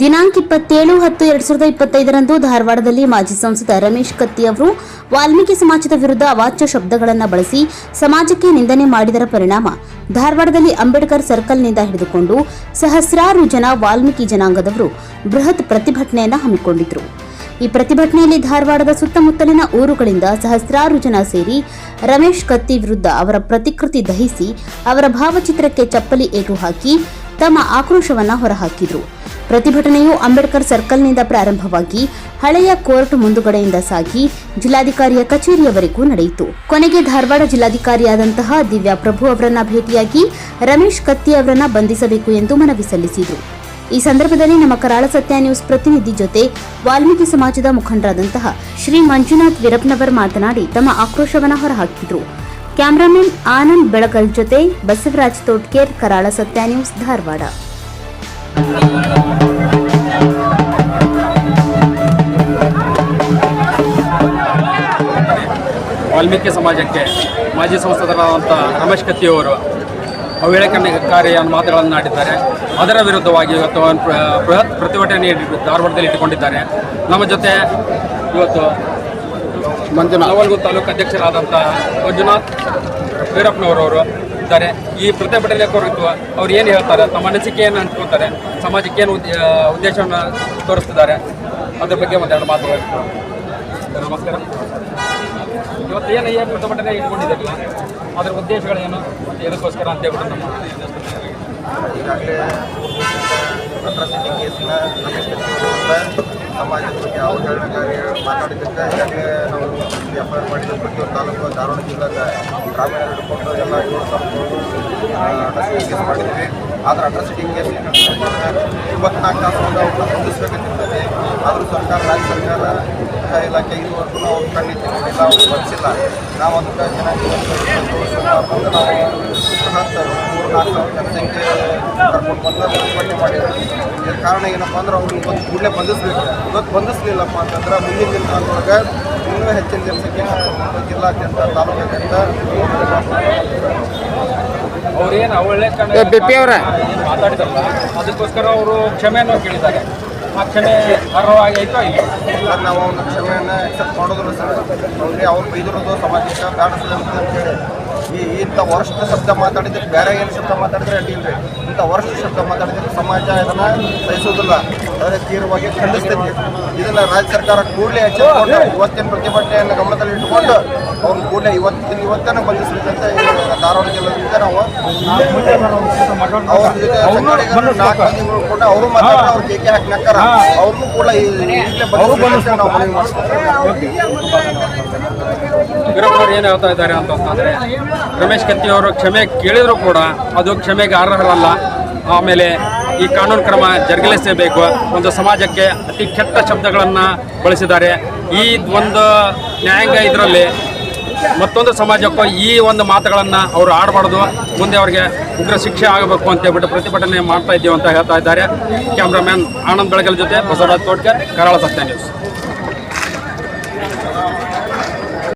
ದಿನಾಂಕ ಇಪ್ಪತ್ತೇಳು ಹತ್ತು ಎರಡ್ ಸಾವಿರದ ಇಪ್ಪತ್ತೈದರಂದು ಧಾರವಾಡದಲ್ಲಿ ಮಾಜಿ ಸಂಸದ ರಮೇಶ್ ಕತ್ತಿ ಅವರು ವಾಲ್ಮೀಕಿ ಸಮಾಜದ ವಿರುದ್ಧ ಅವಾಚ್ಯ ಶಬ್ದಗಳನ್ನು ಬಳಸಿ ಸಮಾಜಕ್ಕೆ ನಿಂದನೆ ಮಾಡಿದರ ಪರಿಣಾಮ. ಧಾರವಾಡದಲ್ಲಿ ಅಂಬೇಡ್ಕರ್ ಸರ್ಕಲ್ನಿಂದ ಹಿಡಿದುಕೊಂಡು ಸಹಸ್ರಾರು ಜನ ವಾಲ್ಮೀಕಿ ಜನಾಂಗದವರು ಬೃಹತ್ ಪ್ರತಿಭಟನೆಯನ್ನು ಹಮ್ಮಿಕೊಂಡಿದ್ರು. ಈ ಪ್ರತಿಭಟನೆಯಲ್ಲಿ ಧಾರವಾಡದ ಸುತ್ತಮುತ್ತಲಿನ ಊರುಗಳಿಂದ ಸಹಸ್ರಾರು ಜನ ಸೇರಿ ರಮೇಶ್ ಕತ್ತಿ ವಿರುದ್ಧ ಅವರ ಪ್ರತಿಕೃತಿ ದಹಿಸಿ ಅವರ ಭಾವಚಿತ್ರಕ್ಕೆ ಚಪ್ಪಲಿ ಏಟು ಹಾಕಿ ತಮ್ಮ ಆಕ್ರೋಶವನ್ನು ಹೊರಹಾಕಿದ್ರು. ಪ್ರತಿಭಟನೆಯು ಅಂಬೇಡ್ಕರ್ ಸರ್ಕಲ್ನಿಂದ ಪ್ರಾರಂಭವಾಗಿ ಹಳೆಯ ಕೋರ್ಟ್ ಮುಂದುಗಡೆಯಿಂದ ಸಾಗಿ ಜಿಲ್ಲಾಧಿಕಾರಿಯ ಕಚೇರಿಯವರೆಗೂ ನಡೆಯಿತು. ಕೊನೆಗೆ ಧಾರವಾಡ ಜಿಲ್ಲಾಧಿಕಾರಿಯಾದಂತಹ ದಿವ್ಯಾ ಪ್ರಭು ಅವರನ್ನ ಭೇಟಿಯಾಗಿ ರಮೇಶ್ ಕತ್ತಿ ಅವರನ್ನ ಬಂಧಿಸಬೇಕು ಎಂದು ಮನವಿ ಸಲ್ಲಿಸಿದರು. ಈ ಸಂದರ್ಭದಲ್ಲಿ ನಮ್ಮ ಕರಾಳ ಸತ್ಯ ನ್ಯೂಸ್ ಪ್ರತಿನಿಧಿ ಜೊತೆ ವಾಲ್ಮೀಕಿ ಸಮಾಜದ ಮುಖಂಡರಾದಂತಹ ಶ್ರೀ ಮಂಜುನಾಥ್ ವೀರಪ್ಪನವರ್ ಮಾತನಾಡಿ ತಮ್ಮ ಆಕ್ರೋಶವನ್ನು ಹೊರಹಾಕಿದ್ರು. ಕ್ಯಾಮರಾಮನ್ ಆನಂದ್ ಬೆಳಗಲ್ ಜೊತೆ ಬಸವರಾಜ್ ತೋಟ್ಕೇರ್ ಕರಾಳ ಸತ್ಯ ನ್ಯೂಸ್, ಧಾರವಾಡ. ವಾಲ್ಮೀಕಿ ಸಮಾಜಕ್ಕೆ ಮಾಜಿ ಸಂಸದರಾದಂಥ ರಮೇಶ್ ಕತ್ತಿಯವರು ಅವೇಳಕನಕಾರಿ ಮಾತುಗಳನ್ನು ಆಡಿದ್ದಾರೆ ಅದರ ವಿರುದ್ಧವಾಗಿ ಇವತ್ತು ಒಂದು ಬೃಹತ್ ಪ್ರತಿಭಟನೆ ಧಾರವಾಡದಲ್ಲಿ ಇಟ್ಟುಕೊಂಡಿದ್ದಾರೆ. ನಮ್ಮ ಜೊತೆ ಇವತ್ತು ಮಂಜುನಾಥ್. ಅವಲ್ಗೂ ತಾಲೂಕು ಅಧ್ಯಕ್ಷರಾದಂಥ ಮಂಜುನಾಥ್ ವೀರಪ್ಪನವರವರು ಇದ್ದಾರೆ. ಈ ಪ್ರತಿಭಟನೆ ಕುರಿತು ಅವ್ರು ಏನು ಹೇಳ್ತಾರೆ? ತಮ್ಮ ಅನಿಸಿಕೆಯನ್ನು ಹಂಚ್ಕೊತಾರೆ ಸಮಾಜಕ್ಕೆ ಏನು ಉದ್ದೇ ಉದ್ದೇಶವನ್ನು ತೋರಿಸ್ತಿದ್ದಾರೆ? ಅದ್ರ ಬಗ್ಗೆ ಒಂದೆರಡು ಮಾತುಗಳು ನಮಸ್ಕಾರ. ಇವತ್ತು ಏನು ಏನು ಪ್ರತಿಭಟನೆ ಇಟ್ಕೊಂಡಿದ್ದೀರಲ್ಲ, ಅದರ ಉದ್ದೇಶಗಳೇನು ಮತ್ತು ಎದಕ್ಕೋಸ್ಕರ ಅಂತ ಹೇಳ್ಬಿಟ್ಟು ನಮ್ಮ ಈಗಾಗಲೇ ಅಟ್ರಾಸಿಟಿ ಕೇಸಿನ ಸಮಾಜದ ಬಗ್ಗೆ ಅವಹೇಳನಕಾರಿ ಮಾತಾಡಿದ್ದಕ್ಕೆ ನಾವು ಎಫ್ ಐ ಆರ್ ಮಾಡಿದ್ದು ಪ್ರತಿಯೊಂದು ತಾಲೂಕು, ಧಾರವಾಡ ಜಿಲ್ಲೆದ ಗ್ರಾಮೀಣ ಹಿಡ್ಕೊಂಡು ಎಲ್ಲ ಏಳು ತಾಲೂಕು ಕೇಸ್ ಮಾಡಿದ್ವಿ. ಆದ್ರೆ ಅಟ್ರಾಸಿಟಿ ಕೇಸ್ ಇಪ್ಪತ್ನಾಲ್ಕು ತಾಸು ಅವ್ರನ್ನ ಬಂಧಿಸ್ಬೇಕಂತಿರ್ತದೆ ಆದರೂ ಸರ್ಕಾರ ರಾಜ್ಯ ಸರ್ಕಾರ ಗೃಹ ಇಲಾಖೆ ಇದುವರೆಗೂ ನಾವು ಖಂಡಿತ ನೋಡಿಲ್ಲ ಅವ್ರು ಬಂಧಿಸಿಲ್ಲ ನಾವು ಅದಕ್ಕೆ ಚೆನ್ನಾಗಿ ಬಂದು ನಾವು ಬೃಹತ್ ಮೂರು ನಾಲ್ಕು ಸಾವಿರ ಜನಸಂಖ್ಯೆ ಕರ್ಕೊಂಡು ಬಂದು ಪ್ರತಿಭಟನೆ ಮಾಡಿದ್ರು ಇದಕ್ಕೆ ಕಾರಣ ಏನಪ್ಪ ಅಂದ್ರೆ ಅವ್ರು ಇವತ್ತು ಕೂಡಲೇ ಬಂಧಿಸ್ಬೇಕು. ಇವತ್ತು ಬಂಧಿಸ್ಲಿಲ್ಲಪ್ಪ ಅಂತಂದ್ರೆ ಮುಂದಿನ ದಿನಮಾನದೊಳಗೆ ಇನ್ನೂ ಹೆಚ್ಚಿನ ಜನಸಂಖ್ಯೆ ಬಂದು ಜಿಲ್ಲಾದ್ಯಂತ ತಾಲೂಕಾದ್ಯಂತ ಅವ್ರೇನು ಅವರ. ಮಾತಾಡಿದ್ವಲ್ಲ ಅದಕ್ಕೋಸ್ಕರ ಅವರು ಕ್ಷಮೆಯನ್ನು ಕೇಳಿದ್ದಾರೆ. ಆ ಕ್ಷಮೆ ಅರ್ಹವಾಗಿ ಆಯಿತು ಇಲ್ಲ ನಾವು ಅವನ ಕ್ಷಮೆಯನ್ನು ಎಕ್ಸೆಪ್ಟ್ ಮಾಡೋದಿಲ್ಲ ಸರ್. ಅವ್ರಿಗೆ ಅವ್ರು ಬೈದಿರೋದು ಸಮಾಜಕ್ಕೆ ಅಂತ ಹೇಳಿ. ಈ ಇಂಥ ವರ್ಷ ಶಬ್ದ ಮಾತಾಡಿದ್ರೆ ಬೇರೆ ಏನು ಶಬ್ದ ಮಾತಾಡಿದ್ರೆ ಅಡ್ಡಿಲ್ಲ ರೀ. ಇಂಥ ವರ್ಷ ಶಬ್ದ ಮಾತಾಡಿದ್ದಕ್ಕೆ ಸಮಾಜ ಇದನ್ನು ಸಹಿಸೋದಿಲ್ಲ ಆದರೆ ತೀವ್ರವಾಗಿ ಖಂಡಿಸ್ತೈತಿ ಇದನ್ನು ರಾಜ್ಯ ಸರ್ಕಾರ ಕೂಡಲೇ ಎಚ್ಚೆತ್ತುಕೊಂಡು ಇವತ್ತಿನ ಪ್ರತಿಭಟನೆಯನ್ನು ಗಮನದಲ್ಲಿ ಇಟ್ಟುಕೊಂಡು ಅವ್ರನ್ನ ಕೂಡಲೇ ಇವತ್ತಿನ ಇವತ್ತನೇ ಬಂಧಿಸಬೇಕಂತ ಧಾರವಾಡ ಜಿಲ್ಲೆಯಿಂದ ನಾವು. ಅವ್ರ ಜೊತೆ ನಾಲ್ಕು ಮಂದಿಗಳು ಅವರು ಮಾತಾಡ್ತಾರೆ ಅವ್ರು ಕೇಕೆ ಹಾಕಿ ನಕ್ಕಾರ. ಅವ್ರನ್ನೂ ಕೂಡ ಈಗಲೇ ಏನು ಹೇಳ್ತಾ ಇದ್ದಾರೆ ಅಂತಂತಂದರೆ ರಮೇಶ್ ಕತ್ತಿ ಅವರು ಕ್ಷಮೆ ಕೇಳಿದ್ರು ಕೂಡ ಅದು ಕ್ಷಮೆಗೆ ಅರ್ಹರಲ್ಲ. ಆಮೇಲೆ ಈ ಕಾನೂನು ಕ್ರಮ ಜರುಗಿಸಲೇಬೇಕು. ಒಂದು ಸಮಾಜಕ್ಕೆ ಅತಿ ಕೆಟ್ಟ ಶಬ್ದಗಳನ್ನು ಬಳಸಿದ್ದಾರೆ. ಈ ಒಂದು ನ್ಯಾಯಾಂಗ ಇದರಲ್ಲಿ ಮತ್ತೊಂದು ಸಮಾಜಕ್ಕೂ ಈ ಒಂದು ಮಾತುಗಳನ್ನು ಅವರು ಆಡಬಾರ್ದು. ಮುಂದೆ ಅವರಿಗೆ ಉಗ್ರ ಶಿಕ್ಷೆ ಆಗಬೇಕು ಅಂತ ಹೇಳ್ಬಿಟ್ಟು ಪ್ರತಿಭಟನೆ ಮಾಡ್ತಾ ಇದ್ದೀವಿ ಅಂತ ಹೇಳ್ತಾ ಇದ್ದಾರೆ. ಕ್ಯಾಮ್ರಾಮ್ಯಾನ್ ಆನಂದ್ ಬೆಳಗಲ್ ಜೊತೆ ಬಸವರಾಜ್ ತೋಟ್ಕರ್ ಕರಾಳ ಸತ್ಯ ನ್ಯೂಸ್.